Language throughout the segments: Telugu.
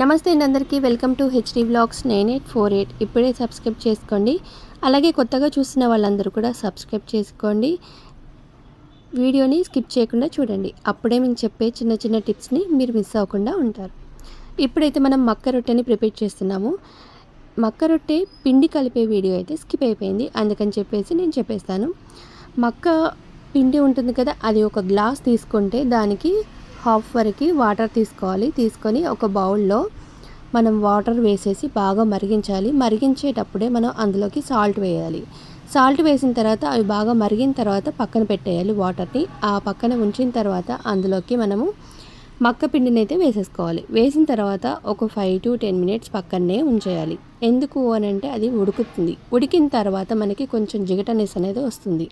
నమస్తే అండి అందరికీ. Welcome to HD blogs nine eight four eight. ఇప్పుడే సబ్స్క్రైబ్ చేసుకోండి. అలాగే కొత్తగా చూస్తున్న వాళ్ళందరూ కూడా సబ్స్క్రైబ్ చేసుకోండి. వీడియోని స్కిప్ చేయకుండా చూడండి. అప్పుడే మేము చెప్పే చిన్న చిన్న టిప్స్ని మీరు మిస్ అవ్వకుండా ఉంటారు. ఇప్పుడైతే మనం మక్క రొట్టెని ప్రిపేర్ చేస్తున్నాము. మక్క రొట్టె పిండి కలిపే వీడియో అయితే స్కిప్ అయిపోయింది. అందుకని చెప్పేసి నేను చెప్పేస్తాను. మక్క పిండి ఉంటుంది కదా అది ఒక గ్లాస్ తీసుకుంటే దానికి హాఫ్ వరకు వాటర్ తీసుకోవాలి. తీసుకొని ఒక బౌల్లో మనం వాటర్ వేసేసి బాగా మరిగించాలి. మరిగించేటప్పుడే మనం అందులోకి సాల్ట్ వేయాలి. సాల్ట్ వేసిన తర్వాత అవి బాగా మరిగిన తర్వాత పక్కన పెట్టేయాలి వాటర్ని. ఆ పక్కన ఉంచిన తర్వాత అందులోకి మనము మక్క పిండిని అయితే వేసేసుకోవాలి. వేసిన తర్వాత ఒక ఫైవ్ టు టెన్ మినిట్స్ పక్కనే ఉంచేయాలి. ఎందుకు అని అంటే అది ఉడుకుతుంది. ఉడికిన తర్వాత మనకి కొంచెం జిగటనెస్ అనేది వస్తుంది.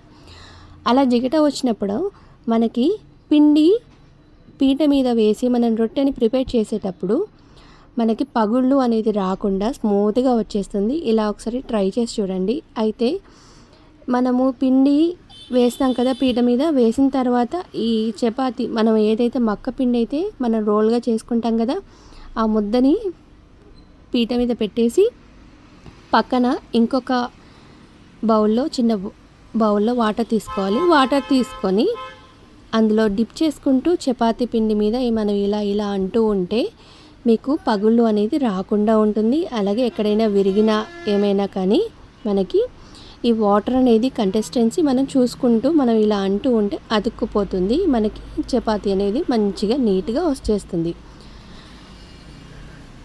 అలా జిగట వచ్చినప్పుడు మనకి పిండి పీట మీద వేసి మనం రొట్టెని ప్రిపేర్ చేసేటప్పుడు మనకి పగుళ్ళు అనేది రాకుండా స్మూత్గా వచ్చేస్తుంది. ఇలా ఒకసారి ట్రై చేసి చూడండి. అయితే మనము పిండి వేస్తాం కదా పీట మీద. వేసిన తర్వాత ఈ చపాతి మనం ఏదైతే మక్క పిండి అయితే మనం రోల్గా చేసుకుంటాం కదా ఆ ముద్దని పీట మీద పెట్టేసి పక్కన ఇంకొక బౌల్లో చిన్న బౌల్లో వాటర్ తీసుకోవాలి. వాటర్ తీసుకొని అందులో డిప్ చేసుకుంటూ చపాతీ పిండి మీద మనం ఇలా ఇలా అంటూ ఉంటే మీకు పగుళ్ళు అనేది రాకుండా ఉంటుంది. అలాగే ఎక్కడైనా విరిగినా ఏమైనా కానీ మనకి ఈ వాటర్ అనేది కంటెస్టెన్సీ మనం చూసుకుంటూ మనం ఇలా అంటూ ఉంటే అతుక్కుపోతుంది. మనకి చపాతీ అనేది మంచిగా నీట్గా వచ్చేస్తుంది.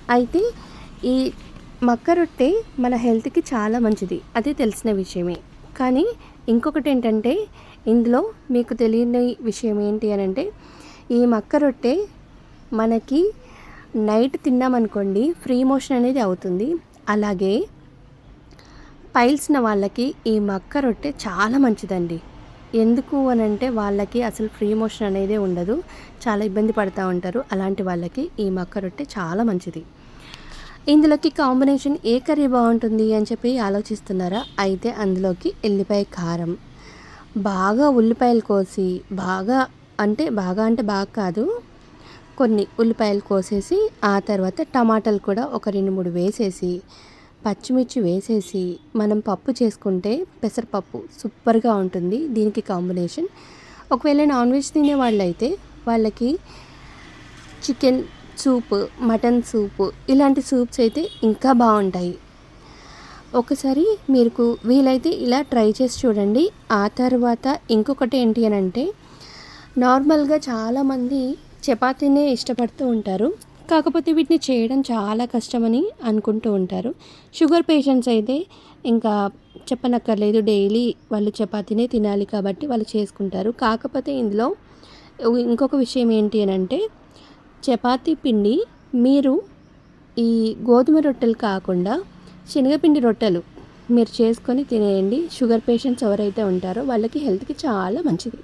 అయితే ఈ మక్క రొట్టె మన హెల్త్కి చాలా మంచిది. అది తెలిసిన విషయమే. కానీ ఇంకొకటి ఏంటంటే ఇందులో మీకు తెలియని విషయం ఏంటి అని అంటే ఈ మక్క రొట్టె మనకి నైట్ తిన్నామనుకోండి ఫ్రీ మోషన్ అనేది అవుతుంది. అలాగే పైల్సిన వాళ్ళకి ఈ మక్క రొట్టె చాలా మంచిదండి. ఎందుకు అని అంటే వాళ్ళకి అసలు ఫ్రీ మోషన్ అనేది ఉండదు. చాలా ఇబ్బంది పడుతూ ఉంటారు. అలాంటి వాళ్ళకి ఈ మక్క రొట్టె చాలా మంచిది. ఇందులోకి కాంబినేషన్ ఏ కర్రీ బాగుంటుంది అని చెప్పి ఆలోచిస్తున్నారా? అయితే అందులోకి ఎల్లిపాయ కారం. బాగా ఉల్లిపాయలు కోసి బాగా అంటే బాగా అంటే బాగా కాదు కొన్ని ఉల్లిపాయలు కోసేసి ఆ తర్వాత టమాటాలు కూడా ఒక రెండు మూడు వేసేసి పచ్చిమిర్చి వేసేసి మనం పప్పు చేసుకుంటే పెసరపప్పు సూపర్గా ఉంటుంది దీనికి కాంబినేషన్. ఒకవేళ నాన్ వెజ్ తినే వాళ్ళైతే వాళ్ళకి చికెన్ సూప్ మటన్ సూప్ ఇలాంటి సూప్స్ అయితే ఇంకా బాగుంటాయి. ఒకసారి మీకు వీలైతే ఇలా ట్రై చేసి చూడండి. ఆ తర్వాత ఇంకొకటి ఏంటి అని అంటే నార్మల్గా చాలామంది చపాతీనే ఇష్టపడుతూ ఉంటారు. కాకపోతే వీటిని చేయడం చాలా కష్టమని అనుకుంటూ ఉంటారు. షుగర్ పేషెంట్స్ అయితే ఇంకా చెప్పనక్కర్లేదు డైలీ వాళ్ళు చపాతీనే తినాలి కాబట్టి వాళ్ళు చేసుకుంటారు. కాకపోతే ఇందులో ఇంకొక విషయం ఏంటి అని అంటే చపాతీ పిండి మీరు ఈ గోధుమ రొట్టెలు కాకుండా శనగపిండి రొట్టెలు మీరు చేసుకొని తినేయండి. షుగర్ పేషెంట్స్ ఎవరైతే ఉంటారో వాళ్ళకి హెల్త్కి చాలా మంచిది.